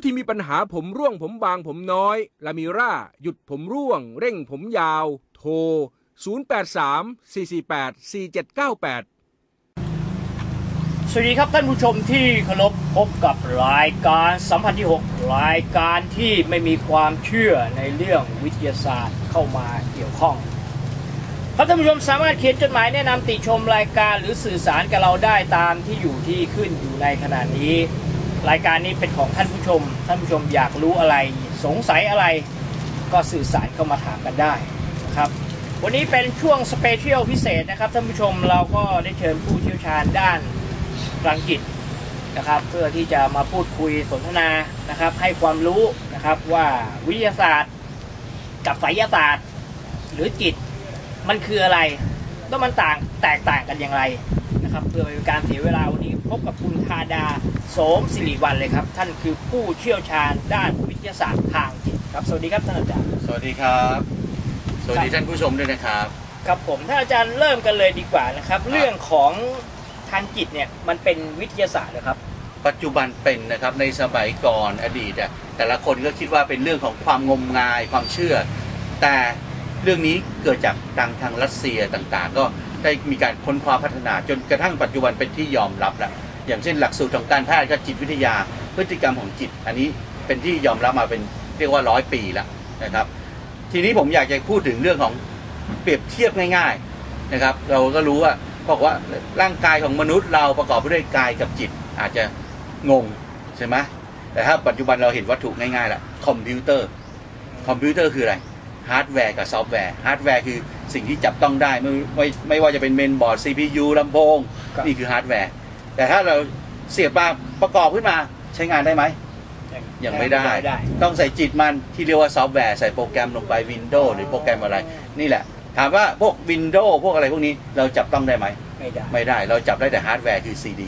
ู้ที่มีปัญหาผมร่วงผมบางผมน้อย ลามิร่า หยุดผมร่วง เร่งผมยาว โทร 083 448 4798 สวัสดีครับท่านผู้ชมที่เคารพพบกับรายการสัมพันธ์ที่ 6 รายการที่ไม่มีความเชื่อในเรื่องวิทยาศาสตร์เข้ามาเกี่ยวข้องครับท่านผู้ชมสามารถเขียนจดหมายแนะนำติชมรายการหรือสื่อสารกับเราได้ตามที่อยู่ที่ขึ้นอยู่ในขณะนี้ รายการนี้เป็นของท่านผู้ชม ท่านผู้ชมอยากรู้อะไร สงสัยอะไร ก็สื่อสารเข้ามาถามกันได้นะครับ วันนี้เป็นช่วงสเปเชียลพิเศษนะครับท่านผู้ชมเราก็ได้เชิญผู้เชี่ยวชาญด้านพลังจิตนะครับ เพื่อที่จะมาพูดคุยสนทนานะครับ ให้ความรู้นะครับว่าวิทยาศาสตร์ กับไสยศาสตร์ หรือจิตมันคืออะไรแล้วมันต่างแตกต่างกันอย่างไรนะครับ เพื่อเป็นการเสียเวลาวันนี้พบกับคุณธาดา โสมสิริวัลเลยครับ ท่านคือผู้เชี่ยวชาญด้านวิทยาศาสตร์ทางจิตครับ สวัสดีครับท่านอาจารย์ สวัสดีครับ สวัสดีท่านผู้ชมด้วยนะครับ ครับผมท่านอาจารย์เริ่มกันเลยดีกว่านะครับ เรื่องของทางจิตเนี่ยมันเป็นวิทยาศาสตร์นะครับ ปัจจุบันเป็นนะครับในสมัยก่อนอดีตอะแต่ละคนก็คิดว่าเป็นเรื่องของความงมงายความเชื่อ แต่เรื่องนี้เกิดจากทางทางรัสเซียต่างๆ ก็ได้มีการค้นคว้าพัฒนาจนกระทั่งปัจจุบันเป็นที่ยอมรับแล้ว อย่างเช่นหลักสูตรของการแพทย์ก็จิตวิทยาพฤติกรรมของจิต อันนี้เป็นที่ยอมรับมาเป็นเรียกว่าร้อยปีแล้วนะครับ ทีนี้ผมอยากจะพูดถึงเรื่องของเปรียบเทียบง่ายๆนะครับ เราก็รู้ว่าบอกว่าร่างกายของมนุษย์เราประกอบไปด้วยกายกับจิตอาจจะงงใช่ไหมแต่ถ้าปัจจุบันเราเห็นวัตถุง่ายๆละคอมพิวเตอร์คอมพิวเตอร์คืออะไรฮาร์ดแวร์กับซอฟต์แวร์ฮาร์ดแวร์คือสิ่งที่จับต้องได้ไม่ไม่ไม่ว่าจะเป็นเมนบอร์ด CPU ลำโพงครับนี่คือฮาร์ดแวร์ แต่ถ้าเราเสียบมาประกอบขึ้นมาใช้งานได้ไหม ยังไม่ได้ได้ ต้องใส่จิตมันที่เรียกว่าซอฟต์แวร์ใส่โปรแกรมลงไป Windows หรือโปรแกรมอะไร นี่แหละ ถามว่าพวก Windows พวกอะไรพวกนี้เราจับต้องได้ไหม ไม่ได้ ไม่ได้ เราจับได้แต่ฮาร์ดแวร์คือ CD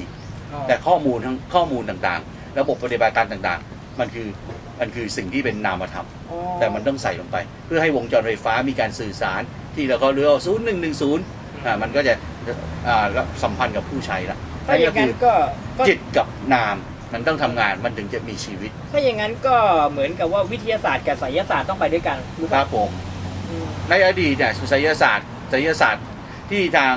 แต่ข้อมูลทั้งข้อมูลต่างๆ ระบบปฏิบัติการต่างๆ มันคือมันคือสิ่งที่เป็นนามธรรมอ๋อแต่มันต้องใส่ลงไป เพื่อให้วงจรไฟฟ้ามีการสื่อสารที่เราก็เรียกว่าศูนย์หนึ่งหนึ่งศูนย์อ่ามันก็จะอ่าสัมพันธ์กับผู้ใช้ละ ถ้าอย่างนั้นก็ก็จิตกับนามมันต้องทำงานมันถึงจะมีชีวิตถ้าอย่างนั้นก็เหมือนกับว่าวิทยาศาสตร์กับไสยศาสตร์ต้องไปด้วยกันหรือคเปรัล่าบผม อืม ในอดีตเนี่ยไสยศาสตร์ไสยศาสตร์ที่ทาง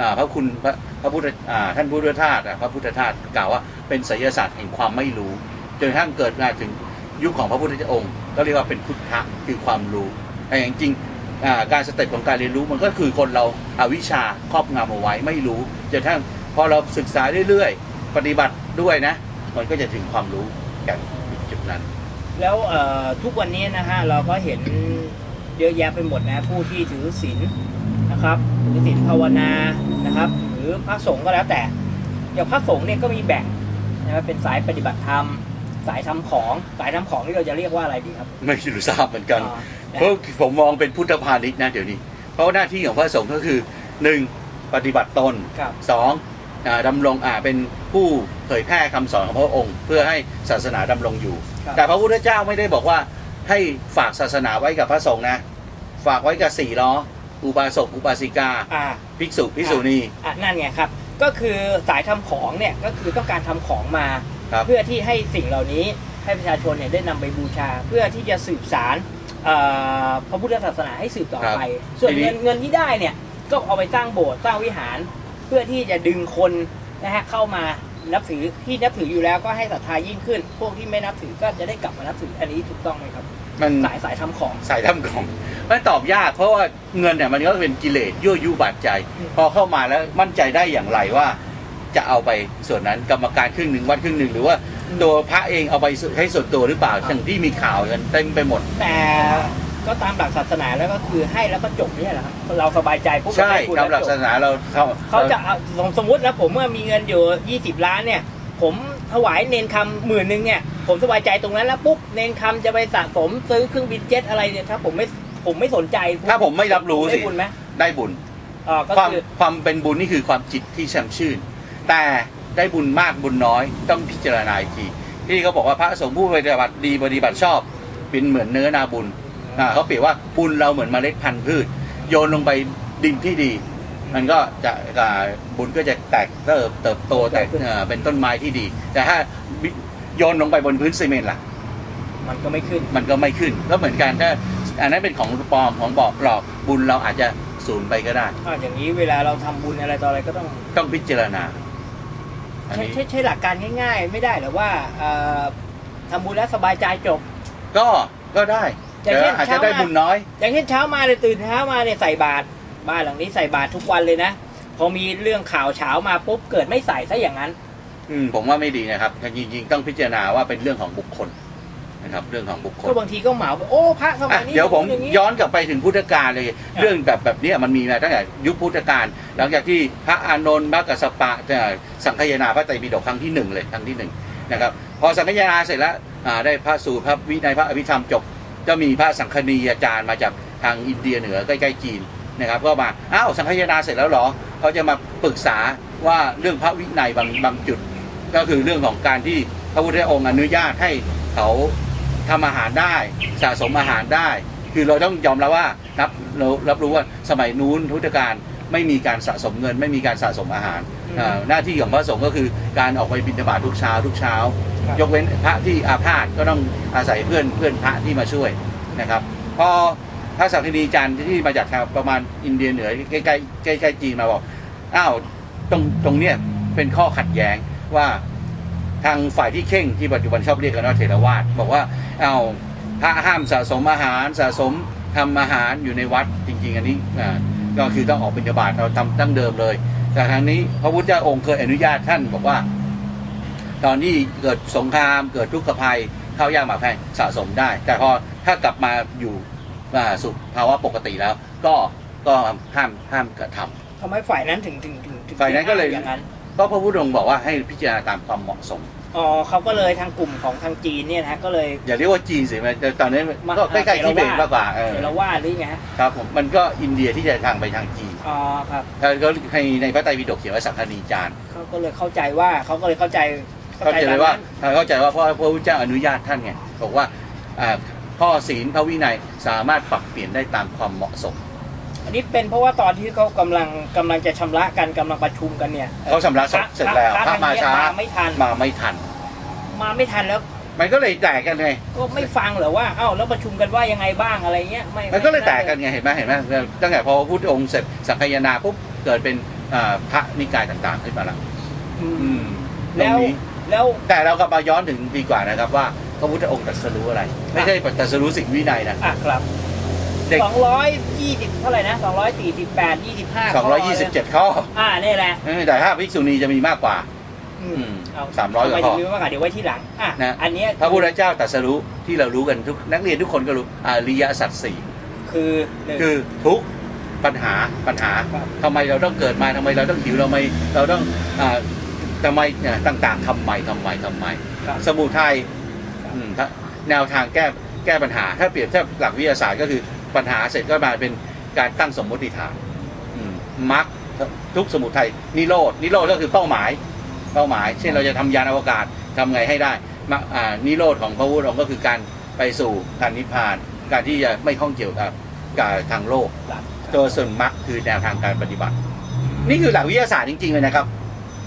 อ่าพระคุณพระพระพุทธอ่าท่านพุทธทาสอะพระพุทธทาสกล่าวว่าเป็นไสยศาสตร์แห่งความไม่รู้จนกระทั่งเกิดมาถึงยุคของพระพุทธเจ้าองค์ ก็เรียกว่าเป็นพุทธะคือความรู้แต่จริงๆอ่าการสเต็ปของการเรียนรู้มันก็คือคนเราอาวิชชาครอบงำเอาไว้ไม่รู้จนกระทั่ง พอเราศึกษาเรื่อยๆ ปฏิบัติด้วยนะ มันก็จะถึงความรู้กันจุดนั้น แล้วเอ่อทุกวันนี้นะฮะเราก็เห็นเยอะแยะไปหมดนะผู้ที่ถือศีลนะครับถือศีลภาวนานะครับ หรือพระสงฆ์ก็แล้วแต่อย่างพระสงฆ์เนี่ยก็มีแบ่งนะครับเป็นสายปฏิบัติธรรมสายทำของสายทำของที่เราจะเรียกว่าอะไรดีครับ ไม่รู้ทราบเหมือนกันอ่านะเพราะผมมองเป็นพุทธพาณิชย์นะเดี๋ยวนี้ เพราะว่าหน้าที่ของพระสงฆ์ก็คือหนึ่งปฏิบัติตนครับสองอ่า ดำรงอ่าเป็นผู้เผยแพร่คำสอนของพระองค์ เพื่อให้ศาสนาดำรงอยู่ครับแต่พระพุทธเจ้าไม่ได้บอกว่าให้ฝากศาสนาไว้กับพระสงฆ์นะ ฝากไว้กับสี่ล้ออุบาสกอุบาสิกาอ่าภิกษุภิกษุณีอะนั่นไงครับ ก็คือสายทำของเนี่ยก็คือต้องการทำของมาครับเพื่อที่ให้สิ่งเหล่านี้ให้ประชาชนเนี่ยได้นำไปบูชา เพื่อที่จะสืบสารเอ่อพระพุทธศาสนาให้สืบต่อไป ส่วนเงินเงินที่ได้เนี่ยก็เอาไปสร้างโบสถ์สร้างวิหารเพื่อที่จะดึงคนนะฮะเข้ามานับถือที่นับถืออยู่แล้วก็ให้ศรัทธายิ่งขึ้น พวกที่ไม่นับถือก็จะได้กลับมานับถืออันนี้ถูกต้องไหมครับ มันสายสายทำของสายทำของมันตอบยาก เพราะว่าเงินเนี่ยมันก็เป็นกิเลสยั่วยุบาดใจอืมพอเข้ามาแล้วมั่นใจได้อย่างไรว่า จะเอาไปส่วนนั้นกรรมการครึ่งหนึ่งวัดครึ่งหนึ่งหรือว่าตัวพระเองเอาไปให้ส่วนตัวหรือเปล่าอย่างที่มีข่าวกันเต็มไปหมดแต่ ก็ตามหลักศาสนาแล้วก็คือให้แล้วก็จบไม่ใช่เหรอครับเราสบายใจปุ๊บใช่เราได้บุญตามหลักแวจบศาสนาเราเขาเขาจะเอาสมสมมตินะผมเมื่อมีเงินอยู่20ล้านเนี่ย ผมถวายเนนคำหมื่นหนึ่งเนี่ย ผมสบายใจตรงนั้นแล้วปุ๊บเนนคำจะไปสะสมซื้อเครื่องบินเจ็ตอะไรเนี่ยถ้าผมไม่ผมไม่สนใจ ถ้าผมไม่รับรู้ได้สิบุญไหมได้บุญอ่าก็ความคือความเป็นบุญนี่คือความจิตที่แช่มชื่น แต่ได้บุญมากบุญน้อยต้องพิจารณาอีกทีที่เขาบอกว่าพระสงฆ์ผู้ปฏิบัติดีปฏิบัติชอบ เป็นเหมือนเนื้อนาบุญอ่า เขาเปรียบว่าบุญเราเหมือนเมล็ดพันธุ์พืช โยนลงไปดินที่ดี มันก็จะอ่าบุญก็จะแตกเติบเติบโตแตกเอ่อเป็นต้นไม้ที่ดี แต่ถ้าบิโยนลงไปบนพื้นซีเมนต์ล่ะ มันก็ไม่ขึ้นมันก็ไม่ขึ้นก็เหมือนกันถ้าอันนั้นเป็นของปลอมของบอกหลอกบุญเราอาจจะสูญไปก็ได้อ้าวอย่างนี้เวลาเราทำบุญอะไรต่ออะไรก็ต้องต้องพิจารณาอันใช้นี้ใช้ใช้หลักการง่าย ๆ ไม่ได้หรือว่าเอ่อทำบุญแล้วสบายใจจบ ก็ก็ได้ อย่างแต่เช่นอาจจะได้เช้ามาบุญน้อย อย่างเช่นเช้ามาเลยตื่นเช้ามาเนี่ยใส่บาตรบ้านหลังนี้ใส่บาตรทุกวันเลยนะพอมีเรื่องข่าวเช้ามาปุ๊บเกิดไม่ใส่ซะอย่างนั้น อืมผมว่าไม่ดีนะครับจริงๆต้องพิจารณาว่าเป็นเรื่องของบุคคลนะครับ เรื่องของบุคคลก็บางทีก็เหมาไปโอ้พระสมัอะยนี้เดี๋ยวผมอย่างนี้ ย้อนกลับไปถึงพุทธกาลเลย เรื่องแบบแบบเนี้ยมันมีมาตั้งแต่ยุคพุทธกาลหลังจากที่พระอานนท์พระกัสสปะจะสังคายนาพระไตรปิฎกครั้งที่หนึ่งเลยครั้งที่หนึ่งนะครับ พอสังคายนาเสร็จแล้วอ่าได้พระสูตรพระวินัยพระอภิธรรมจบ ก็มีพระสังคณีอาจารย์มาจากทางอินเดียเหนือใกล้ๆจีนนะครับ ก็มาอ้าวสังฆยนาเสร็จแล้วเหรอเขาจะมาปรึกษาว่าเรื่องพระวินัยบางบางจุด ก็คือเรื่องของการที่พระพุทธองค์อนุญาตให้เขาทำอาหารได้สะสมอาหารได้ คือเราต้องยอมรับว่ารับเรารับรู้ว่าสมัยนู้นพุทธกาล ไม่มีการสะสมเงิน ไม่มีการสะสมอาหารอ่าหน้าที่ของพระสงฆ์ก็คือการออกไปบิณฑบาตทุกเช้าทุกเช้าครับยกเว้นพระที่อาพาธก็ต้องอาศัยเพื่อนเพื่อนพระที่มาช่วยนะครับพอพระสังฆนีจันทร์ที่มาจากทางประมาณอินเดียเหนือใกล้ๆใกล้ๆจีนมาบอกอ้าวตรงตรงเนี้ยเป็นข้อขัดแย้งว่าทางฝ่ายที่เข่งที่ปัจจุบันชอบเรียกกันว่าเถรวาทบอกว่าอ้าวพระห้ามสะสมอาหารสะสมทำอาหารอยู่ในวัดจริง ๆ อันนี้อ่า ก็คือต้องออกบิณฑบาตเราทำตั้งเดิมเลย แต่ทางนี้พระพุทธเจ้าองค์เคยอนุญาตท่านบอกว่า ตอนที่เกิดสงครามเกิดทุกขภัยข้าวยากหมากแพงสะสมได้ แต่พอถ้ากลับมาอยู่อ่าสู่ภาวะปกติแล้ว ก็ก็ห้ามห้ามกระทำทำไมฝ่ายนั้นถึงถึงถึงถึงฝ่ายนั้นก็เลยอย่างนั้นเพราะพระพุทธองค์บอกว่าให้พิจารณาตามความเหมาะสม อ๋อเขาก็เลยทางกลุ่มของทางจีนเนี่ยนะฮะก็เลยอย่าเรียกว่าจีนสิมันแต่ตอนนี้มาก็ใกล้ๆที่เบตมากกว่าเออเทรวาสหรือไงฮะครับผมมันก็อินเดียที่จะทางไปทางจีนอ๋อครับแล้วก็ในในพระไตรปิฎกเขียนว่าสังฆนีจารย์เขาก็เลยเข้าใจว่าเขาก็เลยเข้าใจเข้าใจเลยว่าเข้าใจว่าเพราะพระพุทธเจ้าอนุญาตท่านไงบอกว่าอ่าข้อศีลพระวินัยสามารถปรับเปลี่ยนได้ตามความเหมาะสม อันนี้เป็นเพราะว่าตอนที่เขากำลังกำลังจะชำระกันกำลังประชุมกันเนี่ยเขาชำระศพเสร็จแล้วพระมาช้ามาไม่ทันมาไม่ทัน มาไม่ทันแล้วมันก็เลยแตกกันไงก็ไม่ฟังเหรอว่าเอ้าแล้วประชุมกันว่ายังไงบ้างอะไรเงี้ยไม่มันก็เลยแตกกันไงเห็นไหมเห็นไหมตั้งแต่พอพระพุทธองค์เสร็จสังคายนาปุ๊บเกิดเป็นอ่าพระนิกายต่างๆขึ้นมาแล้วอืมอืมตรแล้งวนี้ แล้วแต่เรากลับมาย้อนถึงดีกว่านะครับว่าพระพุทธองค์ตรัสรู้อะไร ไม่ใช่ตรัสรู้สิ่งวินัยนะ อะครับ เด็กสองร้อยยี่สิบเท่าไหร่นะสองร้อยสี่สิบแปดยี่สิบห้า227 ข้ออ่านี่แหละเออแต่ถ้าภิกษุณีจะมีมากกว่า อือืมเอาสามร้อยกว่าทำไมข้อถึงมีมากกว่าเดี๋ยวไว้ที่หลังอะนะ อันเนี้ยพระพุทธเจ้าตรัสรู้ที่เรารู้กันทุกนักเรียนทุกคนก็รู้อริยสัจสี่คือหนึ่ง คือทุกข์ปัญหาปัญหาครับ ทำไมเราต้องเกิดมาทำไมเราต้องหิวเราไม่เราต้องอ่าทำไมเนี่ยต่างๆทำไมทำไมทำไม ครับ สมุทัยอืมถ้าแนวทางแก้แก้ปัญหา ถ้าเปรียบเทียบหลักวิทยาศาสตร์ก็คือ ปัญหาเสร็จก็มาเป็นการตั้งสมมติฐานอืมมรรคทุกสมุทัยนิโรดนิโรธก็คือเป้าหมายเป้าหมาย เช่นเราจะทำยานอวกาศทำไงให้ได้มรรคอ่านิโรธของพระพุทธองค์ก็คือการไปสู่การนิพพาน การที่จะไม่ข้องเกี่ยวกับกับทางโลกหลักตัวส่วนมรรคคือแนวทางการปฏิบัติ นี่คือหลักวิทยาศาสตร์จริงๆเลยนะครับ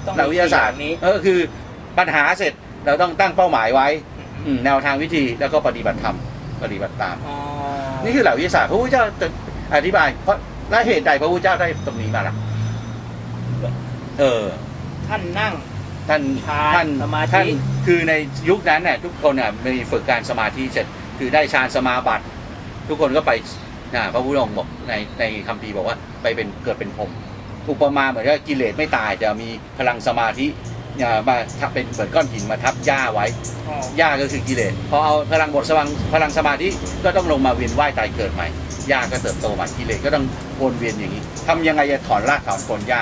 ต้องหลักวิทยาศาสตร์มีสี่อย่งนี้เออคือปัญหาเสร็จเราต้องตั้งเป้าหมายไว้อืมแนวทางวิธีแล้วก็ปฏิบัติธรรมปฏิบัติตามอ๋อ นี่คือหลักวิทยาศาสตร์พระพุทธเจ้าจะอธิบาย เพราะและเหตุใดพระพุทธเจ้าได้ตรงนี้มาล่ะ เออ ท่านนั่ง ท่านฌานท่านสมาธิท่านคือในยุคนั้นเนี่ยทุกคนเนี่ยมีฝึกการสมาธิเสร็จคือได้ฌานสมาบัติ ทุกคนก็ไปนะพระพุทธองค์บอกในในคัมภีร์บอกว่าไปเป็นเกิดเป็นพรหมอุปมาเหมือนกับกิเลสไม่ตายจะมีพลังสมาธิ อ่ามาทับเป็นเหมือนก้อนหินมาทับหญ้าไว้อ๋อหญ้าก็คือกิเลสพอเอาพลังบทสว่างพลังสมาธิก็ต้องลงมาเวียนว่ายตายเกิดใหม่หญ้าก็เติบโตใหม่กิเลสก็ต้องวนเวียนอย่างนี้ทำยังไงจะถอนรากถอนโคนหญ้า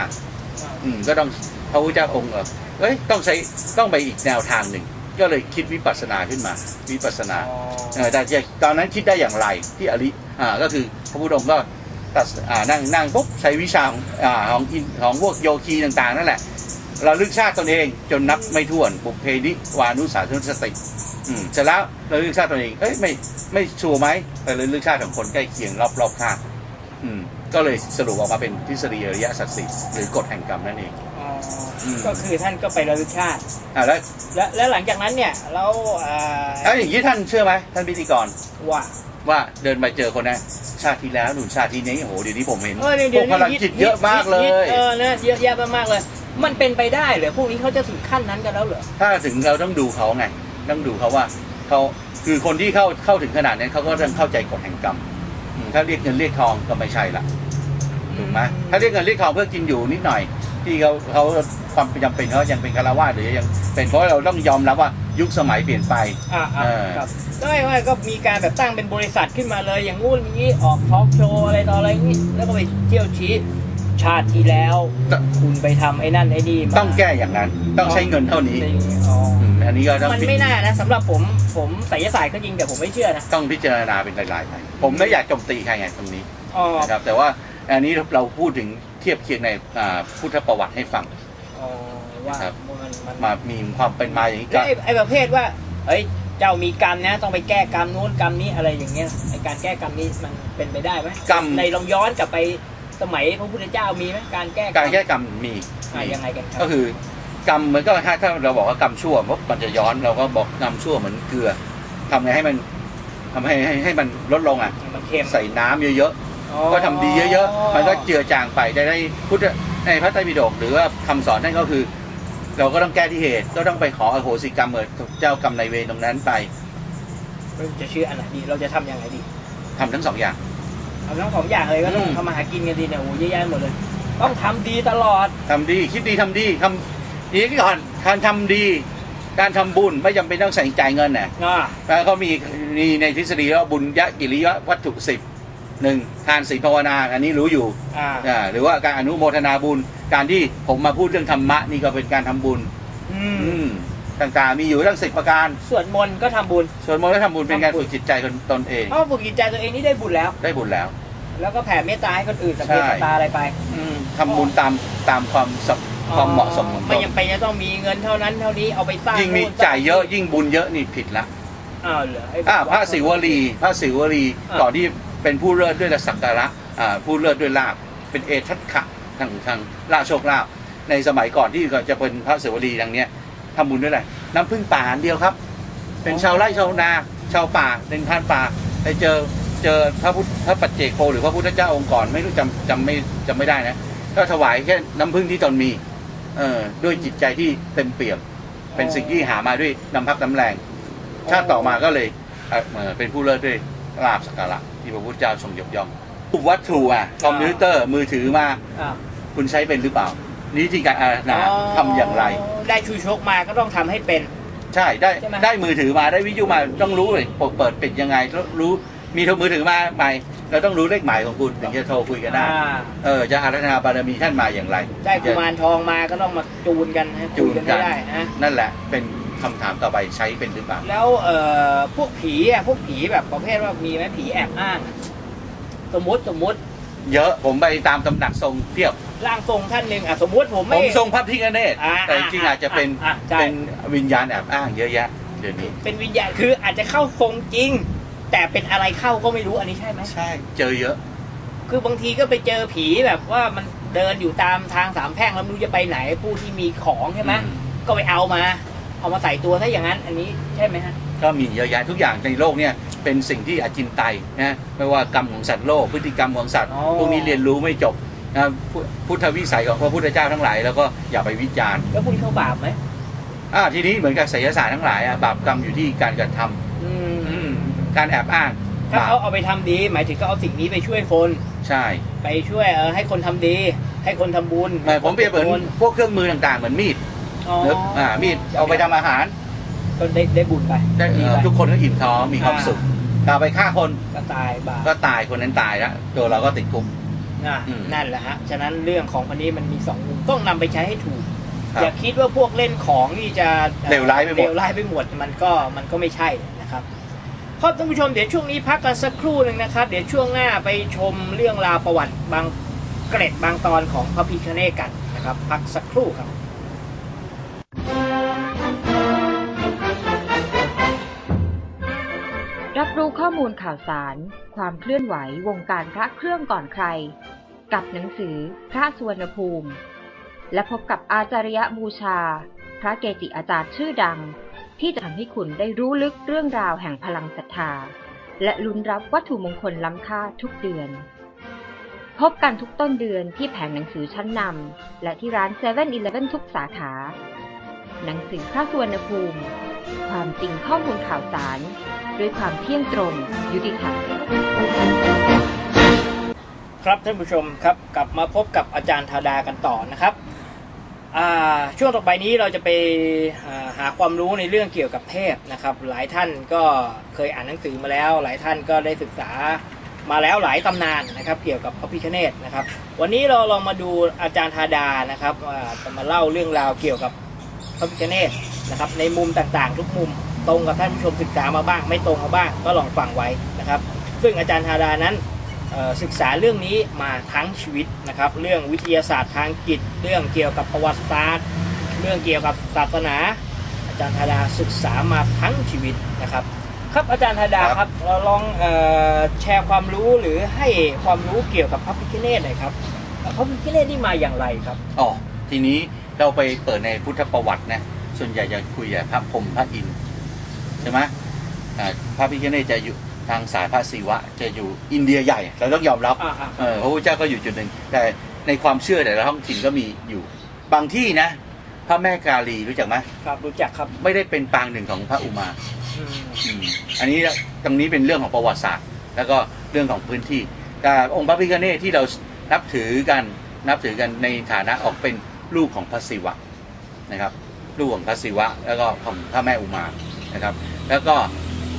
อืมก็ต้องพระพุทธเจ้าองค์เออเอ้ยต้องใช้ต้องไปอีกแนวทางหนึ่งก็เลยคิดวิปัสสนาขึ้นมา วิปัสสนาอ๋อเออแต่จะตอนนั้นคิดได้อย่างไรที่อริอ่าก็คือพระพุทธองค์ก็ตัดอ่านั่งนั่งปุ๊บใช้วิชาของอ่าของอินของพวกโยคีต่างๆนั่นแหละเราลึกชาติตนเองจนนับไม่ถ้วนบุพเพนิวานุสาธุสติอืมเสร็จแล้วเราลึกชาติตนเองเอ้ยไม่ไม่ชัวร์ไหมไปเลยลึกชาติของคนใกล้เคียงรอบรอบข้างอืม ก็เลยสรุปออกมาเป็นทฤษฎีอริยสัจสี่หรือกฎแห่งกรรมนั่นเองอ๋ออืมก็คือท่านก็ไประลึกชาติ อ่าแล้วและและหลังจากนั้นเนี่ยแล้วเอ่อแล้วอย่างนี้ท่านเชื่อไหมท่านพิธีกร ว่า ว่าเดินไปเจอคนนั้นชาติที่แล้วหนุนชาติที่นี้โอ้โหเดี๋ยวนี้ผมเห็นเออเดี๋ยวพเดี๋วยกวพนี้ลังจิตเยอะมากเลฮิตย เออเนี่ยเยอะแยะมากๆเลย มันเป็นไปได้เหรอพวกนี้เขาจะถึงขั้นนั้นกันแล้วเหรอถ้าถึงเราต้องดูเขาไงต้องดูเขาว่าเขาคือคนที่เข้าเข้าถึงขนาดนั้นเขาก็ต้องเข้าใจกฎแห่งกรรมอืมถ้าเรียกเงินเรียกทองก็ไม่ใช่ละถูกไหมถ้าเรียกเงินเรียกทองเพื่อกินอยู่นิดหน่อย ที่เขาเขาความจำเป็นเขายังเป็นคารวะหรือยังเป็นเพราะเราต้องยอมรับว่ายุคสมัยเปลี่ยนไป อ่าเออ ครับก็ไม่ว่าก็มีการแบบตั้งเป็นบริษัทขึ้นมาเลยอย่างงู้นอย่างนี้ออกทอล์กโชว์อะไรต่ออะไรนี้แล้วก็ไปเที่ยวชี้ ชาติที่แล้วคุณไปทำไอ้นั่นไอ้นี่มาต้องแก้อย่างนั้น ต้องใช้เงินเท่านี้อ๋ออืมอันนี้ก็ต้องมันพิไม่น่านะสำหรับผมผมไสยศาสตร์ก็จริงแต่ผมไม่เชื่อนะต้องพิจารณาเป็นรายๆไปผมไม่อยากโจมตีใครไงตรงนี้อ๋อนะครับ แต่ว่าอันนี้เราพูดถึงเทียบเคียงในอ่าพุทธประวัติให้ฟัง อ๋อว่าครับ มันมันมามีความเป็นมาอย่างนี้แล้ก็วไอ้ไอ้ประเภทว่าเอ้ยเจ้ามีกรรมนะ ต้องไปแก้กรรมนู้นกรรมนี้อะไรอย่างเงี้ยไอ้การแก้กรรมนี้มันเป็นไปได้ไหมกรรม ในลองย้อนกลับไป สมัยพระพุทธเจ้ามีไหมการแก้การแก้กรรมมีอะมียังไงกันครัก็คือกรรมเหมือนก็ถ้าถ้าเราบอกว่ากรรมชั่วปุ๊บมันจะย้อนเราก็บอกกรรมชั่วเหมือนเกลือทำไงให้มันทำให้ให้ให้มันลดลงอะมันเค็มใส่น้ำเยอะอ๋อๆก็ทำดีเยอะๆมันก็เจือจางไปได้ในพุทธในพระไตรปิฎกหรือว่าคำสอนนั่นก็คือ เราก็ต้องแก้ที่เหตุก็ต้องไปขออโหสิกรรมเออเจ้ากรรมนายเวรตรงนั้นไปเราจะเชื่ออันไหนดีเราจะทำยังไงดีทำทั้งสองอย่าง ทำทั้งสองอย่างเลยก็ต้องอืม ทำมาหากินกันดีเนี่ยโอ้โหเยอะแยะหมดเลย ต้องทำดีตลอด ทำดีคิดดีทำดีทำนี้ก่อนการทำดี การทำบุญไม่จำเป็นต้องใส่จ่ายเงินน่ะอ่า แล้วเขามีมีในทฤษฎีว่าบุญยะกิริยะวัตถุสิบหนึ่งทานศีลภาวนาอันนี้รู้อยู่อ่า อ่าหรือว่าการอนุโมทนาบุญ การที่ผมมาพูดเรื่องธรรมะนี่ก็เป็นการทำบุญ อือืมม ต่างๆ มีอยู่ตั้งสิบประการสวดมนต์ก็ทำบุญส่วนมนต์และทำบุญเป็นการทำบุญฝึกจิตใจคนตนเอง เพราะฝึกจิตใจตัวเองนี่ได้บุญแล้ว ได้บุญแล้ว แล้วก็แผ่เมตตาให้คนอื่นสัพเพใช่สัตตาอะไรไปอืมทำบุญตามตามความสมความเหมาะสมของตไม่นจำเป็นจะต้องมีเงินเท่านั้นเท่านี้เอาไปสร้างยิ่งมีนู่นสร้จ่ายเยอะยิ่งบุญเยอะนี่ผิดละอ้าวเหรอไอ่าพระศิวลีพระศิวลีอ่าก่อนที่เป็นผู้เลิศด้วยสักการะอ่าผู้เลิศด้วยลาบเป็นเอทัตขะทางทางลาภโชคลาภในสมัยก่อนที่จะเป็นพระศิวลีดังเนี้ย ทำบุญด้วยอะไรน้ำพึ่งป่าอันเดียวครับ เป็นชาวไร่ชาวนา ชาวป่าเป็นท่านป่าไปเจอเจอพระพุทธพระปัจเจกโคหรือพระพุทธเจ้าองค์ก่อนไม่รู้จำจำไม่จำไม่ได้นะก็ถวายแค่น้ำพึ่งที่ตนมีเออด้วยจิตใจที่เต็มเปี่ยม เป็นสิ่งที่หามาด้วยน้ำพักน้ำแรง ชาติต่อมาก็เลยเอ่อเอ่อเป็นผู้เลิศด้วยลาบสักการะที่พระพุทธเจ้าทรงยกย่องวัตถุอะคอมพิวเตอร์มือถือมาอ่าคุณใช้เป็นหรือเปล่า นี่ที่การอาราธนาทำอย่างไร ได้ชูชกมาก็ต้องทำให้เป็น ใช่ได้ใช่ไหม ได้มือถือมาได้วิทยุมาต้องรู้เลยเปิดเปิดปิดยังไงต้องรู้มีโทรมือถือมาใหม่เราต้องรู้เลขหมายของคุณถึงจะโทรคุยกันได้อ่าเออจะอารัธนาบารมีท่านมาอย่างไร ได้กุมารทองมาก็ต้องมาจูนกันให้จูคุยนกันกัให้นได้นะนั่นแหละเป็นคำถามต่อไปใช้เป็นหรือเปล่าแล้วเอ่อพวกผีอะพวกผีแบบประเภทว่ามีไหมผีแอบอ้างอะสมมติสมมติเยอะผมไปตามตำหนักทรงเทียบ ร่างทรงท่านหนึ่งอะสมมติผมผไม่ มทรงพระพิฆเนศอ่าแต่จริงๆอาจจะเป็นอ่าใช่ เป็นวิญญาณแอบอ้างเยอะแยะเดี๋ยวนี้เป็นวิญญาณคืออาจจะเข้าทรงจริง แต่เป็นอะไรเข้าก็ไม่รู้อันนี้ใช่ไหม ใช่เจอเยอะ คือบางทีก็ไปเจอผีแบบว่ามันเดินอยู่ตามทางสามแพร่งแล้วไม่รู้จะไปไหนผู้ที่มีของใช่ไหมอืม ก็ไปเอามา เอามาใส่ตัวถ้าอย่างนั้น อันนี้ใช่ไหมฮะ ก็มีเยอะแยะทุกอย่างในโลกเนี่ยเป็นสิ่งที่อจินไตยนะไม่ว่ากรรมของสัตว์โลกพฤติกรรมของสัตว์อ๋อ พวกนี้เรียนรู้ไม่จบ นะพุพุทธวิสัยของพระพุทธเจ้าทั้งหลายแล้วก็อย่าไปวิจารณ์ แล้วคุณเข้าบาปไหมอ่าทีนี้เหมือนกับไสยศาสตร์ทั้งหลายอะบาปกรรมอยู่ที่การกระทำอืม อืมการแอบอ้างถ้าบาปเขาเอาไปทำดี หมายถึงก็เอาสิ่งนี้ไปช่วยคน ใช่ ไปช่วยเออให้คนทำดี ให้คนทำบุญเหมือนผมเปรียบเหมือนพวกเครื่องมือต่างๆ เหมือนมีดอ๋อหรืออ่ามีดเอาไปทำอาหาร ก็ได้ได้บุญไปได้ดีเอ่อไปทุกคนก็อิ่มท้องมีความสุขแต่เอาไปฆ่าคนก็ตายบาปก็ตายคนนั้นตายแล้วตัวเราก็ติดคุก นะอืมนั่นแหละฮะ ฉะนั้นเรื่องของพันนี้มันมีสองมุมต้องนำไปใช้ให้ถูก ครับอย่าคิดว่าพวกเล่นของนี่จะเลวร้ายไปหมด เลวร้ายไปหมดมันก็มันก็ไม่ใช่นะครับ ครับท่านผู้ชมเดี๋ยวช่วงนี้พักกันสักครู่หนึ่งนะครับ เดี๋ยวช่วงหน้าไปชมเรื่องราวประวัติบางเกร็ดบางตอนของพระพิคเนตกันนะครับ พักสักครู่ครับ ข้อมูลข่าวสาร ความเคลื่อนไหววงการพระเครื่องก่อนใคร กับหนังสือพระสุวรรณภูมิ และพบกับอาจารยบูชา พระเกจิอาจารย์ชื่อดัง ที่จะทำให้คุณได้รู้ลึกเรื่องราวแห่งพลังศรัทธา และลุ้นรับวัตถุมงคลล้ำค่าทุกเดือน พบกันทุกต้นเดือนที่แผงหนังสือชั้นนำและที่ร้าน7 e เ e ่ e อทุกสาขา หนังสือพระสุวรรณภูมิ ความจริงข้อมูลข่าวสาร ด้วยความเที่ยงตรง ยุติธรรมครับท่านผู้ชมครับกลับมาพบกับอาจารย์ธาดากันต่อนะครับช่วงต่อไปนี้เราจะไปหาความรู้ในเรื่องเกี่ยวกับเทพนะครับ หลายท่านก็เคยอ่านหนังสือมาแล้ว หลายท่านก็ได้ศึกษามาแล้วหลายตำนานนะครับ เกี่ยวกับพระพิฆเนศนะครับ วันนี้เราลองมาดูอาจารย์ธาดานะครับจะมาเล่าเรื่องราวเกี่ยวกับพระพิฆเนศนะครับ ในมุมต่างๆ ทุกมุม ตรงกับท่านผู้ชมศึกษามาบ้าง ไม่ตรงมาบ้างก็ลองฟังไว้นะครับ ซึ่งอาจารย์ธาดานั้นเอ่อศึกษาเรื่องนี้มาทั้งชีวิตนะครับ เรื่องวิทยาศาสตร์ทางจิต เรื่องเกี่ยวกับประวัติศาสตร์ เรื่องเกี่ยวกับศาสนา อาจารย์ธาดาศึกษามาทั้งชีวิตนะครับ ครับอาจารย์ธาดาครับครับเราลองเออแชร์ความรู้หรือให้ความรู้เกี่ยวกับพระพิฆเนศหน่อยครับเอ่อพระพิฆเนศนี่มาอย่างไรครับอ๋อทีนี้เราไปเปิดในพุทธประวัตินะส่วนใหญ่จะคุยกับพระพรหมพระอินทร์ ใช่ไหมอ่าพระพิฆเนศจะอยู่ทางสายพระศิวะจะอยู่อินเดียใหญ่ เราต้องยอมรับอ่าอ่าเออพระพุทธเจ้าก็อยู่จุดหนึ่ง แต่ในความเชื่อแต่ละท้องถิ่นก็มีอยู่ บางที่นะ พระแม่กาลีรู้จักไหมครับรู้จักครับไม่ได้เป็นปางหนึ่งของพระอุมาอืมอืมอันนี้ตรงนี้เป็นเรื่องของประวัติศาสตร์ แล้วก็เรื่องของพื้นที่แต่องค์พระพิฆเนศที่เรานับถือกันนับถือกันในฐานะออกเป็นลูกของพระศิวะนะครับ ลูกของพระศิวะ แล้วก็ของพระแม่อุมานะครับ แล้วก็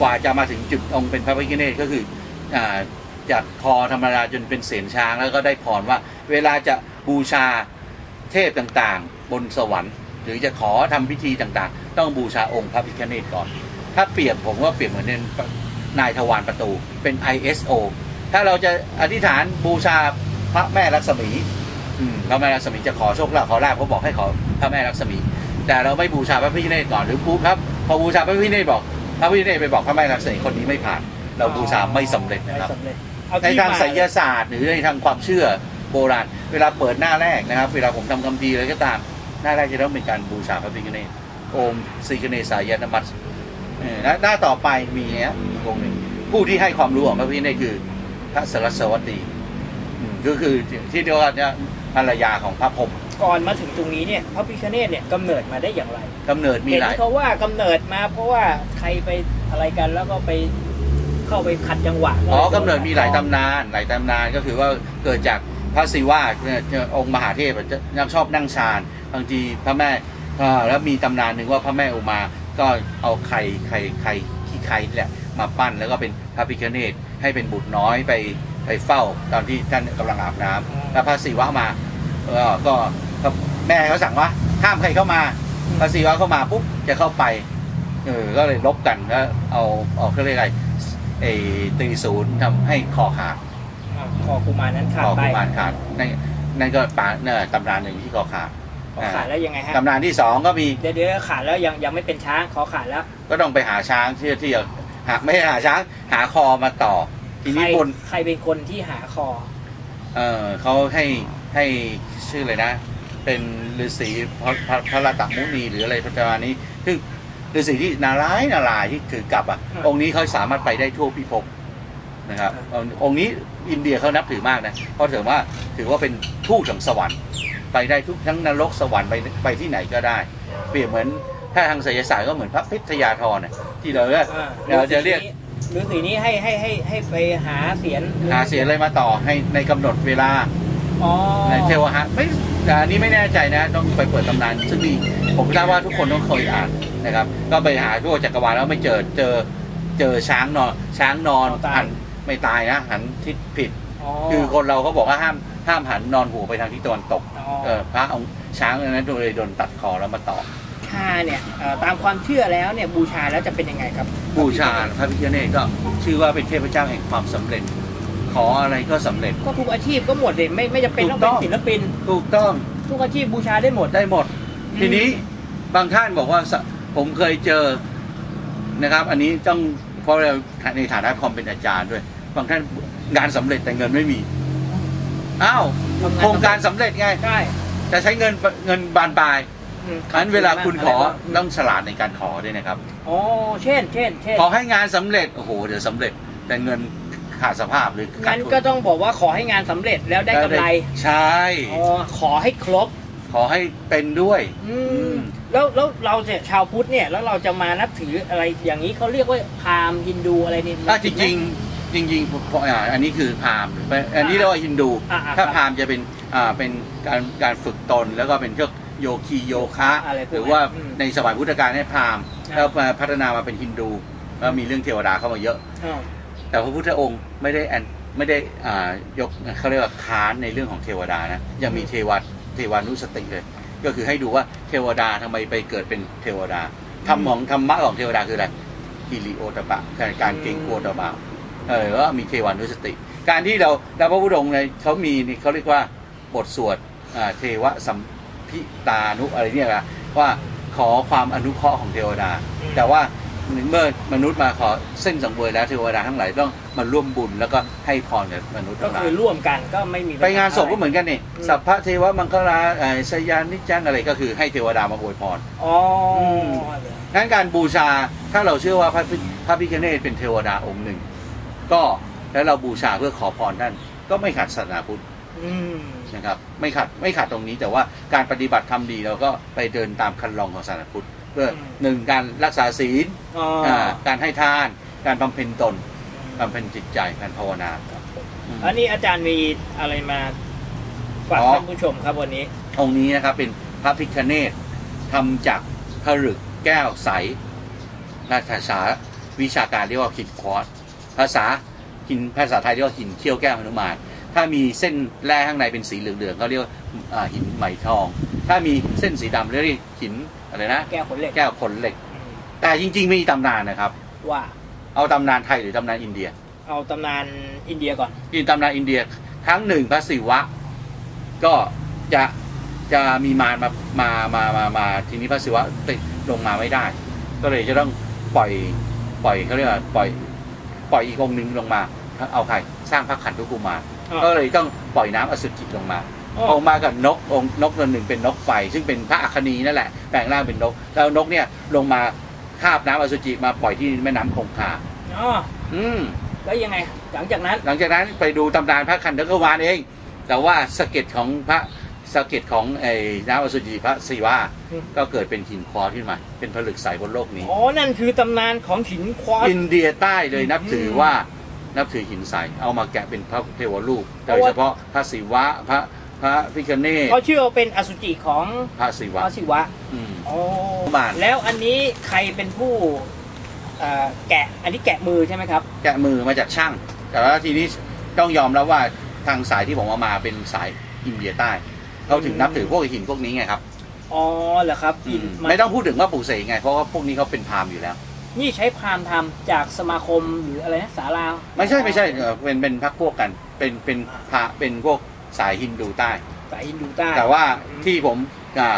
กว่าจะมาถึงจุดองค์เป็นพระพิฆเนศก็คืออ่าจากคอธรรมดาจนเป็นเสียนช้าง แล้วก็ได้พรว่า เวลาจะบูชาเทพต่างๆ บนสวรรค์ หรือจะขอทำพิธีต่างๆ ต้องบูชาองค์พระพิฆเนศก่อน ถ้าเปรียบผมว่าเปรียบเหมือนเป็นนายทวารประตูเป็น ISO ถ้าเราจะอธิษฐานบูชาพระแม่ลักษมีพระแม่ลักษมีจะขอโชคลาภขอลาภเขาบอกให้ขอพระแม่ลักษมี แต่เราไม่บูชาพระพิฆเนศก่อนหรือปูครับ พอบูชาพระพิฆเนศบอก พระพิฆเนศไปบอกพระแม่ลักษมีคนนี้ไม่ผ่าน เราบูชาไม่สำเร็จนะครับ ไม่สำเร็จเอาในที่ทางมไสยศาสตร์ หรือในทางความเชื่อโบราณ เวลาเปิดหน้าแรกนะครับ เวลาผมทำคำพีอะไรก็ตาม หน้าแรกจะต้องเป็นการบูชาพระพิฆเนศโอมสีกเนสายนมัสเออและหน้าต่อไปมีเนี้ยอีกองค์หนึ่งผู้ที่ให้ความรู้ของพระพิฆเนศคือพระสรัสวตีอืมก็คือที่เรียกว่าเนี่ยภรรยาของพระพรหมก่อนมาถึงตรงนี้เนี่ยพระพิฆเนศเนี่ยกำเนิดมาได้อย่างไร กำเนิดมีเห็นหลายเขาว่ากำเนิดมา เพราะว่าใครไปอะไรกันแล้วก็ไปเข้าไปขัดจังหวะอ๋อกำเนิดมีหลายตำนาน หลายตำนานก็คือว่าเกิดจากพระศิวะเนี่ยองค์มหาเทพจะยังชอบนั่งฌานบางทีพระแม่อ่าแล้วมีตำนานหนึ่งว่าพระแม่อุมาก็เอาไข่ไข่ไข่ขี้ไข่นี่แหละมาปั้นแล้วก็เป็นพระพิฆเนศให้เป็นบุตรน้อยไปไปเฝ้าตอนที่ท่านกำลังอาบน้ำแล้วพระศิวะมาเออก็ก็แม่เขาสั่งว่าห้ามใครเข้ามา พระศิวะเข้ามาปุ๊บจะเข้าไปเออก็เลยลบกันแล้วเอาเอาเขาเรียกอะไรไอ้ตีศูนย์ทำให้คอขาดอ่าคอกุมารนั้นขาคดอไปกุมารขาดนั่นนั่นก็ปาเนี่ยตำนานหนึ่งที่คอขาดคอขาดแล้วยังไงฮะตำนานที่สองก็มีเดี๋ยวเดี๋ยวขาดแล้วยังยังไม่เป็นช้างคอขาดแล้ว ก็ต้องไปหาช้างที่ที่จะหาไม่ใช่หาช้าง หาคอมาต่อ ทีใครนี้บนใครเป็นคนที่หาคอ เออเขาให้ให้ชื่อเลยนะ เป็นฤาษีพระพระพระรัตมุนีหรืออะไรประมาณนี้ซึ่งฤาษีที่นารายณ์นารายณ์ที่ถือกลับอะอืมองค์นี้เขาสามารถไปได้ทั่วพิภพนะครับองค์องค์นี้อินเดียเขานับถือมากนะเพราะถือว่าถือว่าเป็นทูตของสวรรค์ ไปได้ทุกทั้งนรกสวรรค์ไปไปที่ไหนก็ได้ เปรียบเหมือนถ้าทางไสยศาสตร์ก็เหมือนพระพิทยาธรน่ะที่เราเรียกอ่าเราจะเรียกฤาษีนี้ให้ให้ให้ให้ไปหาเสียนหาเสียอะไรมาต่อให้ในกำหนดเวลา อ๋อ ในเทวะฮะไม่แต่อันนี้ไม่แน่ใจนะ ต้องไปเปิดตำนานซึ่งมีผมทราบว่าทุกคนต้องเคยอ่านนะครับ ก็ไปหาทั่วจักรวาลแล้วไม่เจอเจอเจอช้างนอน ช้างนอนหันไม่ตายนะหันทิศผิดอ๋อคือคนเราก็บอกว่าห้ามห้ามหันนอนหัวไปทางทิศตะวันตกอ๋อเออพระองค์ช้างอันนั้นเลยโดนตัดคอแล้วมาต่อ ชาเนี่ยเอ่อตามความเชื่อแล้วเนี่ยบูชาแล้วจะเป็นยังไงครับ บูชาพระพิฆเนศก็ชื่อว่าเป็นเทพเจ้าแห่งความสำเร็จ ขออะไรก็สำเร็จ ก็ทุกอาชีพก็หมดเลยไม่ไม่จะเป็นต้องเป็นถูกต้องศิลปิน ถูกต้องทุกอาชีพบูชาได้หมด ได้หมด อืม ทีนี้บางท่านบอกว่าสผมเคยเจอนะครับ อันนี้ต้องเพราะเราในฐานะความเป็นอาจารย์ด้วย บางท่านงานสำเร็จแต่เงินไม่มีอ้าวทำงนโครงการสำเร็จไง ใช่จะใช้เงินเงินบานปลายอืมฉะนั้นเวลาคุณขออะไรบ้างต้องฉลาดในการขอด้วยนะครับ อ๋อเช่นเช่นเช่นขอให้งานสำเร็จโอ้โหเดี๋ยวสำเร็จแต่เงิน ขาดสภาพหรือขาดงั้นทุนก็ต้องบอกว่าขอให้งานสำเร็จแล้วได้กำไรใช่ อ๋อขอให้ครบ ขอให้เป็นด้วย อือืมม แล้วแล้วเราจะชาวพุทธเนี่ยแล้วเราจะมานับถืออะไรอย่างนี้เขาเรียกว่าพราหมณ์ฮินดูอะไรเนี่ยอะจริงๆจริงๆผมอ่าอันนี้คือพราหมณ์อันนี้เรียกว่าฮินดู อะอะถ้าครับพราหมณ์จะเป็นอ่าเป็นการการฝึกตน แล้วก็เป็นพวกโยคีโยคะ อะไรพวกนั้นหรือว่าอืม ในสมัยพุทธกาลให้พราหมณ์อะแล้วมาพัฒนามาเป็นฮินดู แล้วมีเรื่องเทวดาเข้ามาเยอะอ๋อ แต่พระพุทธองค์ไม่ได้แอนไม่ได้อ่ายกเขาเรียกว่าค้านในเรื่องของเทวดานะยังมีเทวาเทวานุสติเลย ก็คือให้ดูว่าเทวดาทำไมไปเกิดเป็นเทวดาธรรมของธรรมะของเทวดาคืออะไรฮิริโอตปะการการเกรงกลัวต่อบาปเออว่ามีเทวานุสติ การที่เราเราพระพุทธองค์เนี่ยเขามีนี่เขาเรียกว่าบทสวดอ่าเทวสัมพิตานุอะไรเนี่ยนะว่าขอความอนุเคราะห์ของเทวดา แต่ว่า เมื่อมนุษย์มาขอเส้นสังเวยแล้วเทวดาทั้งหลายต้องมาร่วมบุญแล้วก็ให้พรกับมนุษย์ก็ทั้งหลาคืยอร่วมกันก็ไม่มีไปงานศพก็เหมือนกันนี่อืมสัพพะเทวมังคลาเอ่อสยานิจจังอะไรก็คือให้เทวดามาอวยพรอ๋ออมงั้นการบูชาถ้าเราเชื่อว่าพระพิพระพิฆเนศเป็นเทวดาองค์หนึ่ง ก็แล้วเราบูชาเพื่อขอพรท่านก็ไม่ขัดศาสนาพุทธ อืมนะครับไม่ขัดไม่ขัดตรงนี้แต่ว่าการปฏิบัติทำดีเราก็ไปเดินตามคันลองของศาสนาพุทธ เพื่อหนึ่งการรักษาศีลอ๋ออาการให้ทาน การบำเพ็ญตนบำเพ็ญจิตใจการภาวนาอืมอันนี้อาจารย์มีอะไรมาฝากอ๋อท่านผู้ชมครับวันนี้องค์นี้นะครับเป็นพระพิคเนตทำจากผลึกแก้วใสภาษาวิชาการเรียกว่าหินควอตภาษาหินภาษาไทยเรียกว่าหินเขี้ยวแก้วหนุมาน ถ้ามีเส้นแร่ข้างในเป็นสีเหลืองๆเขาเรียกว่าอ่าหินไหมทอง ถ้ามีเส้นสีดำเรียกหิน อะไรนะ แก้วขนเหล็กแก้วขนเหล็ก อืมแต่จริง ๆ มีตำนานนะครับ ว่าเอาตำนานไทยหรือตำนานอินเดียเอาตำนานอินเดียก่อน อินตำนานอินเดียครั้งหนึ่งพระศิวะ ก็จะจะมีมารมามามามามาทีนี้พระศิวะติดลงมาไม่ได้ ก็เลยจะต้องปล่อยปล่อยเขาเรียกว่าปล่อยปล่อยอีกองค์หนึ่งลงมาเอาใครสร้างพระขันธุกุมารอ่า ก็เลยต้องปล่อยน้ำอสุจิลงมา อ๋อออกมากับนกองค์นกตัวหนึ่งเป็นนกไฟ ซึ่งเป็นพระอัคนีนั่นแหละแปลงร่างเป็นนก แล้วนกเนี่ยลงมาคาบน้ำอสุจิมาปล่อยที่แม่น้ำคงคาอ๋ออืมแล้วยังไง หลังจากนั้น หลังจากนั้นไปดูตำนานพระคันธกวานเอง แต่ว่าสะเก็ดของพระสะเก็ดของไอ้น้ำอสุจิพระศิวะอืมก็เกิดเป็นหินคอขึ้นมา เป็นผลึกใสบนโลกนี้ อ๋อ นั่นคือตำนานของหินควอตซ์อินเดียใต้เลยนับถืออมว่านับถือหินใส เอามาแกะเป็นพระเทวรูปเพโดราะยว่าเฉพาะพระศิวะพระ พระพิคเนศเขาเชื่อว่าเป็นอสุจิของพระศิพวะระศิวะอืม โอ้บาทแล้วอันนี้ใครเป็นผู้เอ่อแกะอันนี้แกะมือใช่ไหมครับ แกะมือมาจากช่าง แต่ว่าทีนี้ต้องยอมรับว่าทางสายที่ผมเอามาเป็นสายอินเดียใต้เขาถึงนับถือพวกหินพวกนี้ไงครับอ๋อเหรอครับอืหินมไม่ต้องพูดถึงว่าปลูกเสกไง เพราะว่าพวกนี้เขาเป็นพราหมณ์อยู่แล้ว นี่ใช้พราหมณ์ทำจากสมาคมหรืออะไรนะสาราไม่ใช่ไม่ใช่เอ่อเป็นเป็นพักพวกกัน เป็นเป็นพระเป็นพวก สายฮินดูใต้ สายฮินดูใต้ แต่ว่าที่ผม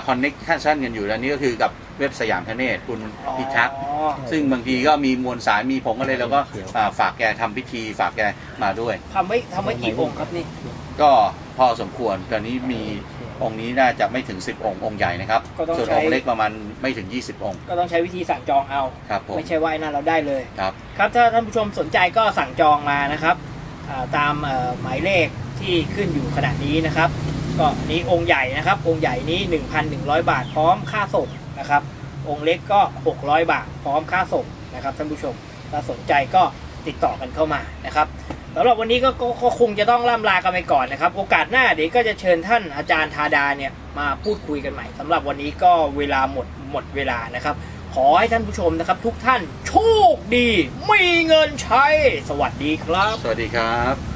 คอนเน็กชันกันอยู่แล้วนี่ก็คือกับเว็บสยามพระเนตรคุณพิทักษ์อ๋อซึ่งบางทีก็มีมวลสารมีผงอะไรแล้วก็อ่าฝากแกทำพิธีฝากแกมาด้วยทำไว้ทำไว้กี่องค์ครับนี่ ก็พอสมควรตอนนี้มีองค์นี้น่าจะไม่ถึง 10 องค์องค์ใหญ่นะครับก็ต้องส่วนใช้องค์เล็กประมาณไม่ถึง 20 องค์ ก็ต้องใช้วิธีสั่งจองเอาครับผมไม่ใช่ว่าไอ้นั่นเราได้เลยครับ ครับถ้าท่านผู้ชมสนใจก็สั่งจองมานะครับอ่าตามเอ่อหมายเลข ที่ขึ้นอยู่ขณะนี้นะครับ ก็นี้องค์ใหญ่นะครับ องค์ใหญ่นี้ 1,100 บาท พร้อมค่าส่งนะครับ องค์เล็กก็ 600 บาท พร้อมค่าส่งนะครับท่านผู้ชมถ้าสนใจก็ติดต่อกันเข้ามานะครับสำหรับวันนี้ก็ก็ก็คงจะต้องล่ำลากันไปก่อนนะครับ โอกาสหน้าเดี๋ยวก็จะเชิญท่านอาจารย์ธาดาเนี่ยมาพูดคุยกันใหม่สำหรับวันนี้ก็เวลาหมดหมดเวลานะครับ ขอให้ท่านผู้ชมนะครับ ทุกท่านโชคดี มีเงินใช้ สวัสดีครับ สวัสดีครับ